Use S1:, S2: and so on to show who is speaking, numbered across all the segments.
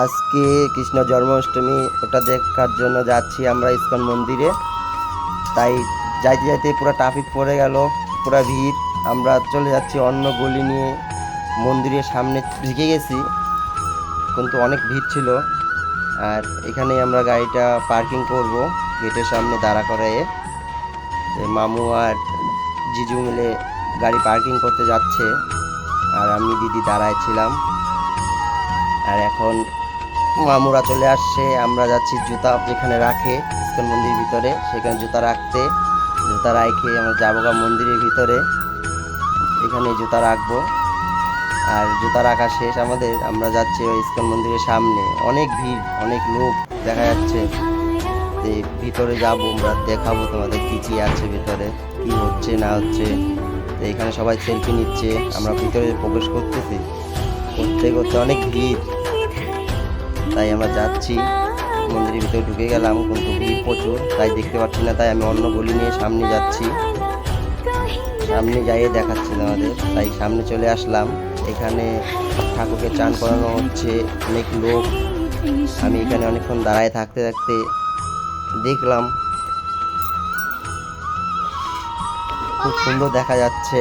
S1: আজকে কৃষ্ণ জন্মাষ্টমী, ওটা দেখার জন্য যাচ্ছি আমরা ইস্কন মন্দিরে। তাই যাইতে যাইতে পুরো ট্রাফিক পড়ে গেল, পুরো ভিড়। আমরা চলে যাচ্ছি অন্য গলি নিয়ে, মন্দিরের সামনে ঢুকে গেছি। কিন্তু অনেক ভিড় ছিল। আর এখানেই আমরা গাড়িটা পার্কিং করব, গেটের সামনে দাঁড়া করে মামু আর জিজু মিলে গাড়ি পার্কিং করতে যাচ্ছে। আর আমি দিদি দাঁড়ায় ছিলাম। এখন মামুরা চলে আসছে। আমরা যাচ্ছি জুতা যেখানে রাখে, ইস্কন মন্দির ভিতরে। সেখানে জুতা রাখতে, জুতা রাখে আমরা যাব মন্দিরের ভিতরে। এখানে জুতা রাখব। আর জুতা রাখা শেষ আমাদের। আমরা যাচ্ছি ওই ইস্কন মন্দিরের সামনে। অনেক ভিড়, অনেক লোক দেখা যাচ্ছে। ভিতরে যাব, আমরা দেখাবো তোমাদের কি কি আছে ভিতরে, কি হচ্ছে, না হচ্ছে। তো এখানে সবাই সেলফি নিচ্ছে। আমরা ভিতরে প্রবেশ করতেছি। করতে করতে অনেক ভিড়। তাই আমরা যাচ্ছি। মন্দিরের ভিতরে ঢুকে গেলাম কিন্তু ভিড় প্রচুর, তাই দেখতে পাচ্ছি না, তাই আমি অন্য গলি নিয়ে সামনে যাচ্ছি। সামনে যাইয়ে দেখাচ্ছি আমাদের, তাই সামনে চলে আসলাম। এখানে ঠাকুরকে চান করানো হচ্ছে, অনেক লোক। আমি এখানে অনেকক্ষণ দাঁড়ায় থাকতে থাকতে দেখলাম, খুব সুন্দর দেখা যাচ্ছে।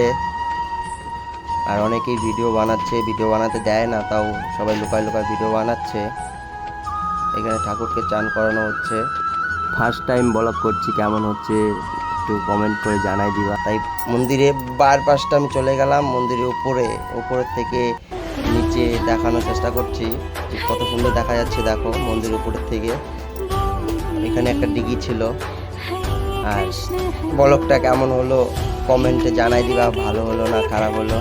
S1: আর অনেকেই ভিডিও বানাচ্ছে, ভিডিও বানাতে দেয় না, তাও সবাই লোকাল লোকাল ভিডিও বানাচ্ছে। এখানে ঠাকুরকে চান করানো হচ্ছে। ফার্স্ট টাইম ব্লগ করছি, কেমন হচ্ছে একটু কমেন্ট করে জানাই দিবা। তাই মন্দিরে বার পাশটা আমি চলে গেলাম, মন্দিরের উপরে, উপরের থেকে নিচে দেখানোর চেষ্টা করছি। কত সুন্দর দেখা যাচ্ছে, দেখো, মন্দিরের উপরের থেকে। এখানে একটা ডিগি ছিল। আর ব্লগটা কেমন হলো কমেন্টে জানাই দিবা, ভালো হলো না খারাপ হলো?